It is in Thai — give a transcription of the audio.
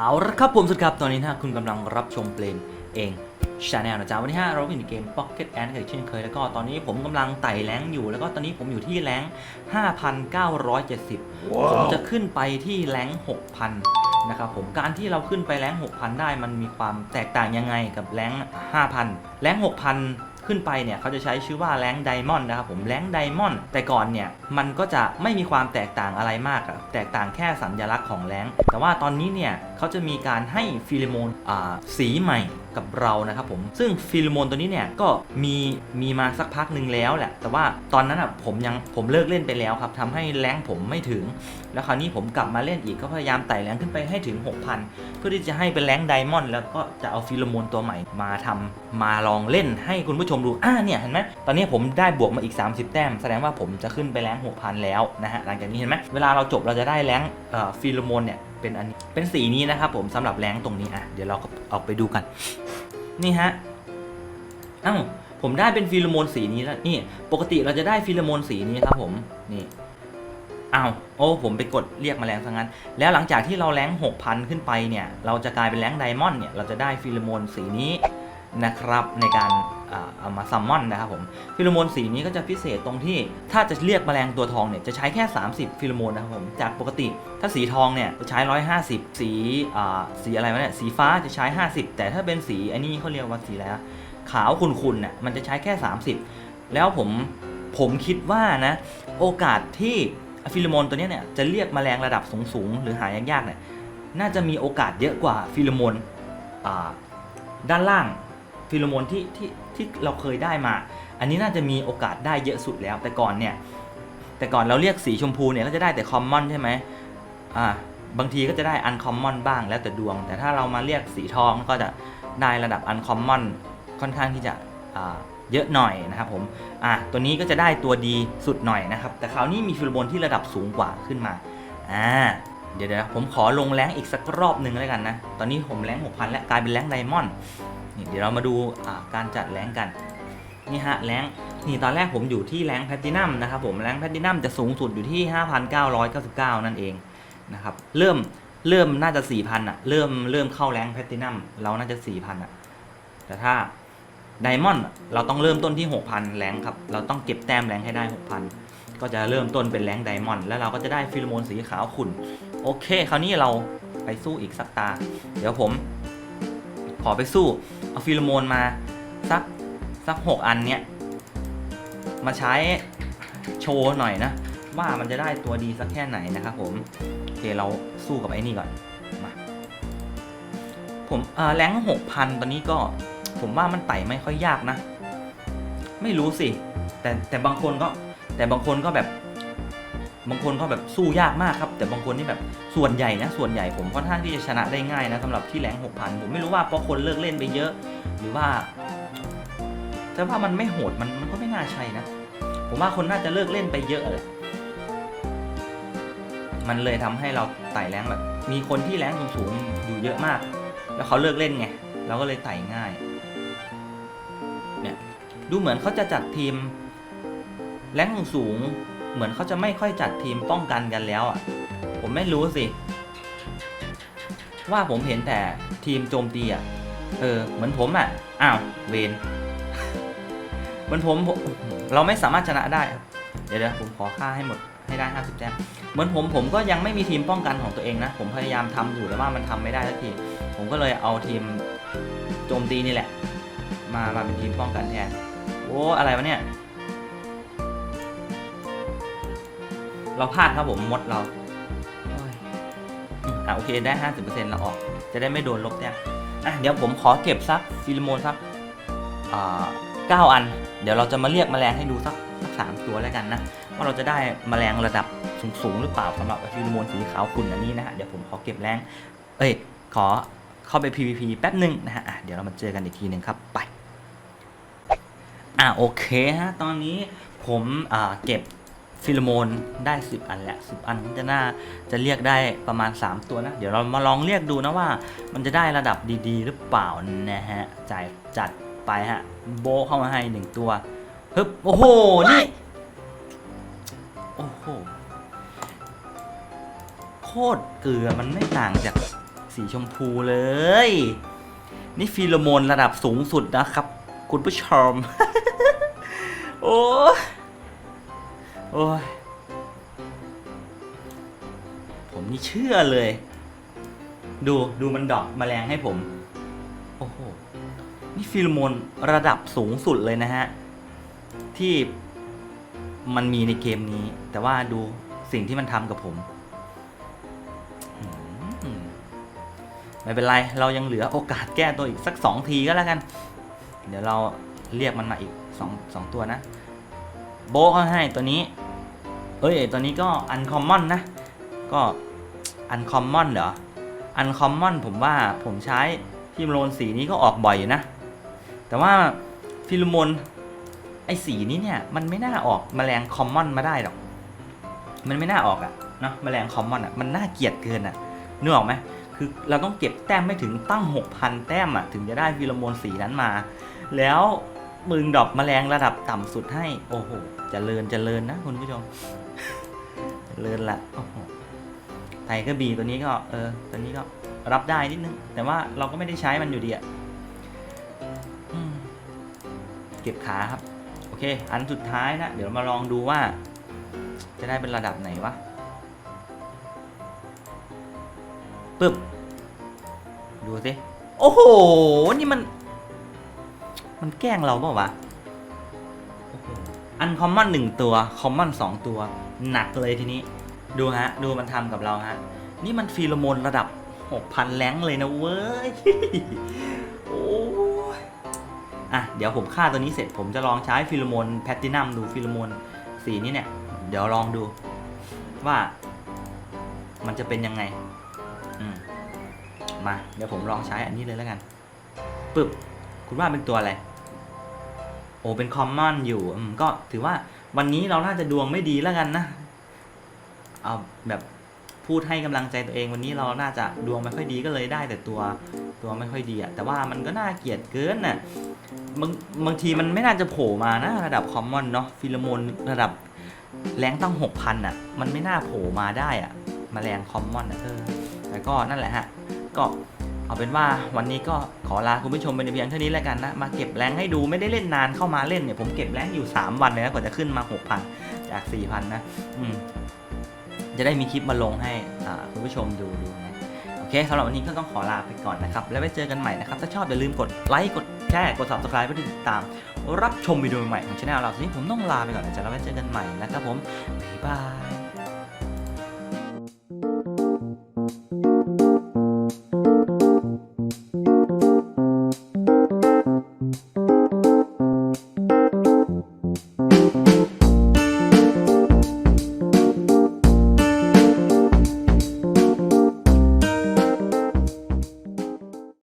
เอาละครับผมสุดครับ ตอนนี้นะคุณกำลังรับชมเพลงเองชาแนลนะจ๊ะวันนี้ฮะเราอยู่ในเกม Pocket Ant กันอีกเช่นเคย แล้วก็ตอนนี้ผมกำลังไต่แรงอยู่ แล้วก็ตอนนี้ผมอยู่ที่แรง 5,970ผมจะขึ้นไปที่แรง6,000 นะครับผมการที่เราขึ้นไปแรง6,000 ได้มันมีความแตกต่างยังไงกับแรง5,000 แรง6,000ขึ้นไปเนี่ยเขาจะใช้ชื่อว่าแรงไดมอนด์นะครับผมแรงไดมอนด์แต่ก่อนเนี่ยมันก็จะไม่มีความแตกต่างอะไรมากอะแตกต่างแค่สัญลักษณ์ของแรงแต่ว่าตอนนี้เนี่ย เขาจะมีการให้ฟิโลโมนอ่าสีใหม่กับเรานะครับผม ซึ่งฟิโลโมนตัวนี้เนี่ยก็มีมีมาสักพักหนึ่งแล้วแหละ แต่ว่าตอนนั้นอะผมยังผมเลิกเล่นไปแล้วครับทำให้แรงผมไม่ถึง แล้วคราวนี้ผมกลับมาเล่นอีกก็พยายามไต่แรงขึ้นไปให้ถึง 6,000 เพื่อที่จะให้เป็นแรงไดมอนด์แล้วก็จะเอาฟิโลโมนตัวใหม่มาทำมาลองเล่นให้คุณผู้ชมดู อ่าเนี่ยเห็นไหมตอนนี้ผมได้บวกมาอีก 30 แต้ม แสดงว่าผมจะขึ้นไปแรง6,000 แล้วนะฮะหลังจากนี้เห็นไหมเวลาเราจบเราจะได้แรงอ่อฟิโลโมนเนี่ยเป็นอันนี้เป็นสีนี้นะครับผมสำหรับแรงตรงนี้อะเดี๋ยวเราก็เอกไปดูกัน นี่ฮะอ้าวผมได้เป็นฟิโลโมนสีนี้แล้วนี่ ปกติเราจะได้ฟิโลโมนสีนี้ครับผมนี่อ้าวโอ้ผมไปกดเรียกแมลงซะงั้น แล้วหลังจากที่เราแรง6,000ขึ้นไปเนี่ย เราจะกลายเป็นแรงไดมอนด์เนี่ยเราจะได้ฟิโลโมนสีนี้ นะครับในการเอามาซัมมอนนะครับผมฟิโลโมนสีนี้ก็จะพิเศษตรงที่ถ้าจะเรียกแมลงตัวทองเนี่ยจะใช้แค่ 30 ฟิโลโมนนะครับผมจากปกติ ถ้าสีทองเนี่ยจะใช้ 150 สีสีอะไรวะเนี่ยสีฟ้าจะใช้ 50 แต่ถ้าเป็นสีอันนี้เขาเรียกว่าสีอะไรขาวขุ่นๆเนี่ยมันจะใช้แค่ 30 แล้วผมผมคิดว่านะโอกาสที่ฟิโลโมนตัวนี้เนี่ยจะเรียกแมลงระดับสูงๆหรือหายากๆเนี่ยน่าจะมีโอกาสเยอะกว่าฟิโลโมนด้านล่าง ฟิโลโมนที่ที่ที่เราเคยได้มา อันนี้น่าจะมีโอกาสได้เยอะสุดแล้ว แต่ก่อนเนี่ย แต่ก่อนเราเรียกสีชมพูเนี่ยก็จะได้แต่คอมมอนใช่ไหมอ่าบางทีก็จะได้อันคอมมอนบ้างแล้วแต่ดวง แต่ถ้าเรามาเรียกสีทองก็จะได้ระดับอันคอมมอนค่อนข้างที่จะอ่าเยอะหน่อยนะครับผมอะตัวนี้ก็จะได้ตัวดีสุดหน่อยนะครับ แต่คราวนี้มีฟิโลโมนที่ระดับสูงกว่าขึ้นมาอ่าเดี๋ยวเดี๋ยวผมขอลงแรงอีกสักรอบหนึ่งแล้วกันนะ ตอนนี้ผมแรง6,000แล้วกลายเป็นแรงไดมอนด์ นี่เดี๋ยวเรามาดูาการจัดแรงกันนี่ฮะแรงนี่ตอนแรกผมอยู่ที่แรงแพลตินัมนะครับผมแรงแพลตินัมจะสูงสุดอยู่ที่ 5,999 นั่นเองนะครับเริ่มเริ่มน่าจะ 4,000อะเริ่มเริ่มเข้าแรงแพลตินัมเราน่าจะ 4,000อะแต่ถ้าไดมอนด์เราต้องเริ่มต้นที่ 6,000 แรงครับ เราต้องเก็บแต้มแรงให้ได้ 6,000 ก็จะเริ่มต้นเป็นแรงไดมอนด์แล้วเราก็จะได้ฟิโลโมนสีขาวขุ่น โอเค คราวนี้เราไปสู้อีกสักตา เดี๋ยวผม ขอไปสู้ เอาฟิโลโมนมาสักสักหกอันเนี้ยมาใช้โชว์หน่อยนะ ว่ามันจะได้ตัวดีสักแค่ไหนนะครับผมโอเคเราสู้กับไอ้นี่ก่อนมาผมเออแรงหกพันตอนนี้ก็ผมว่ามันไต่ไม่ค่อยยากนะ ไม่รู้สิ แต่แต่บางคนก็แต่บางคนก็แบบ บางคนก็แบบสู้ยากมากครับ แต่บางคนนี่แบบส่วนใหญ่นะส่วนใหญ่ผมค่อนข้างที่จะชนะได้ง่ายนะสำหรับที่แรงหกพันผมไม่รู้ว่าเพราะคนเลิกเล่นไปเยอะ หรือว่า แต่ว่ามันไม่โหดมันมันก็ไม่น่าใช่นะ ผมว่าคนน่าจะเลิกเล่นไปเยอะเลยมันเลยทำให้เราไต่แรงแบบ มีคนที่แรงสูงอยู่เยอะมาก แล้วเขาเลิกเล่นไงเราก็เลยไต่ง่ายเนี่ยดูเหมือนเขาจะจัดทีมแรงสูง เหมือนเขาจะไม่ค่อยจัดทีมป้องกันกันแล้วอะ ผมไม่รู้สิ ว่าผมเห็นแต่ทีมโจมตีอะ เออ เหมือนผมอะ อ้าว เวนเหมือนผม เราไม่สามารถชนะได้ครับ เดี๋ยวเดี๋ยวผมขอค่าให้หมดให้ได้ 50 แต้ม เหมือนผมผมก็ยังไม่มีทีมป้องกันของตัวเองนะ ผมพยายามทำอยู่แต่ว่ามันทำไม่ได้สักที ผมก็เลยเอาทีมโจมตีนี่แหละ มามาเป็นทีมป้องกันแทน โอ้ อะไรวะเนี่ย เราพลาดครับผมมดเราโอ้ยอืมอะโอเคได้50%เราออก จะได้ไม่โดนลบแต้มอะเดี๋ยวผมขอเก็บสักฟิลโมนสักอ่า9อัน เดี๋ยวเราจะมาเรียกแมลงให้ดูสักสักสามตัวแล้วกันนะว่าเราจะได้แมลงระดับสูงๆหรือเปล่าสำหรับฟิโลโมนสีขาวขุ่นอันนี้นะฮะเดี๋ยวผมขอเก็บแรงเอ้ยขอเข้าไป PVP แป๊บหนึ่งนะฮะอะเดี๋ยวเรามาเจอกันอีกทีหนึ่งครับไปอะโอเคฮะตอนนี้ผมอ่าเก็บ ฟิโลโมนได้ 10 อันแหล้ว10 อันจะน่าจะเรียกได้ประมาณ 3 ตัวนะ เดี๋ยวเรามาลองเรียกดูนะว่า มันจะได้ระดับดีๆ หรือเปล่านะฮะจ่ายจัดไปฮะ โบเข้ามาให้หนึ่งตัวฮึบโอ้โห นี่ โอ้โห โคตรเกลือมันไม่ต่างจากสีชมพูเลย นี่ฟีโรโมนระดับสูงสุดนะครับ คุณผู้ชม โอ้ โอ้ย ผมนี่เชื่อเลย ดูดูมันดอกแมลงให้ผม โอ้โห นี่ฟีโรโมนระดับสูงสุดเลยนะฮะ ที่มันมีในเกมนี้ แต่ว่าดูสิ่งที่มันทำกับผมอืมไม่เป็นไร เรายังเหลือโอกาสแก้ตัวอีกสักสองทีก็แล้วกัน เดี๋ยวเราเรียกมันมาอีกสองสองตัวนะ โบะเขาให้ตัวนี้ เอ้ยตัวนี้ก็อันคอมมอนนะ ก็อันคอมมอนเหรอ อันคอมมอนผมว่าผมใช้ฟิลโมนสีนี้ก็ออกบ่อยอยู่นะ แต่ว่าฟิลโมนไอสีนี้เนี่ยมันไม่น่าออกแมลงคอมมอนมาได้หรอก มันไม่น่าออกอะเนาะแมลงคอมมอนอะมันน่าเกลียดเกินอะนึกออกไหมคือเราต้องเก็บแต้มไม่ถึงตั้ง 6,000 แต้มอะถึงจะได้ฟิลโมนสีนั้นมา แล้ว มึงดอกแมลงระดับต่ำสุดให้ โอ้โหเจริญเจริญนะ คุณผู้ชมเจริญละโอ้โหไทเกอร์บีตัวนี้ก็ เออ ตัวนี้ก็รับได้นิดนึง แต่ว่าเราก็ไม่ได้ใช้มันอยู่ดีอะอืมเก็บขาครับ โอเค อันสุดท้ายนะ เดี๋ยวมาลองดูว่า จะได้เป็นระดับไหนวะปึ๊บ ดูสิ โอ้โห นี่มัน มันแกล้งเราเปล่าวะอันคอมมอนหนึ่งตัว คอมมอนสองตัว หนักเลยทีนี้ ดูฮะ ดูมันทำกับเราฮะ นี่มันฟีโรโมนระดับ6,000แรงเลยนะเว้ย โอ้ยอะ เดี๋ยวผมฆ่าตัวนี้เสร็จผมจะลองใช้ฟีโรโมนแพตตินัมดูฟีโรโมนสีนี้เนี่ย เดี๋ยวลองดู ว่า มันจะเป็นยังไง อืม มา เดี๋ยวผมลองใช้อันนี้เลยแล้วกันปึ๊บ คุณว่าเป็นตัวอะไร โอ้เป็นคอมมอนอยู่ก็ถือว่าวันนี้เราน่าจะดวงไม่ดีแล้วกันนะ เอาแบบพูดให้กำลังใจตัวเองวันนี้เราน่าจะดวงไม่ค่อยดีก็เลยได้แต่ตัวตัวไม่ค่อยดีอะแต่ว่ามันก็น่าเกลียดเกินน่ะบางบางทีมันไม่น่าจะโผล่มานะ ระดับคอมมอนเนาะฟิโลโมนระดับแรงตั้งหกพันอะ มันไม่น่าโผล่มาได้อะมาแมลงคอมมอนอะเออแต่ก็นั่นแหละฮะ ก็ เอาเป็นว่าวันนี้ก็ขอลาคุณผู้ชมไปในเพียงเท่านี้แล้วกันนะ มาเก็บแรงให้ดูไม่ได้เล่นนานเข้ามาเล่นเนี่ยผมเก็บแรงอยู่ 3 วันเลยนะกว่าจะขึ้นมา 6,000 จาก 4,000 นะ อืมจะได้มีคลิปมาลงให้อ่าคุณผู้ชมดูดูนะโอเคสำหรับวันนี้ก็ต้องขอลาไปก่อนนะครับ แล้วไว้เจอกันใหม่นะครับ ถ้าชอบอย่าลืมกดไลค์กดแชร์กด subscribe เพื่อติดตาม รับชมวิดีโอใหม่ของช่องเราทีนี้ผมต้องลาไปก่อนนะจ๊ะแล้วไว้เจอกันใหม่นะครับผมบ๊ายบาย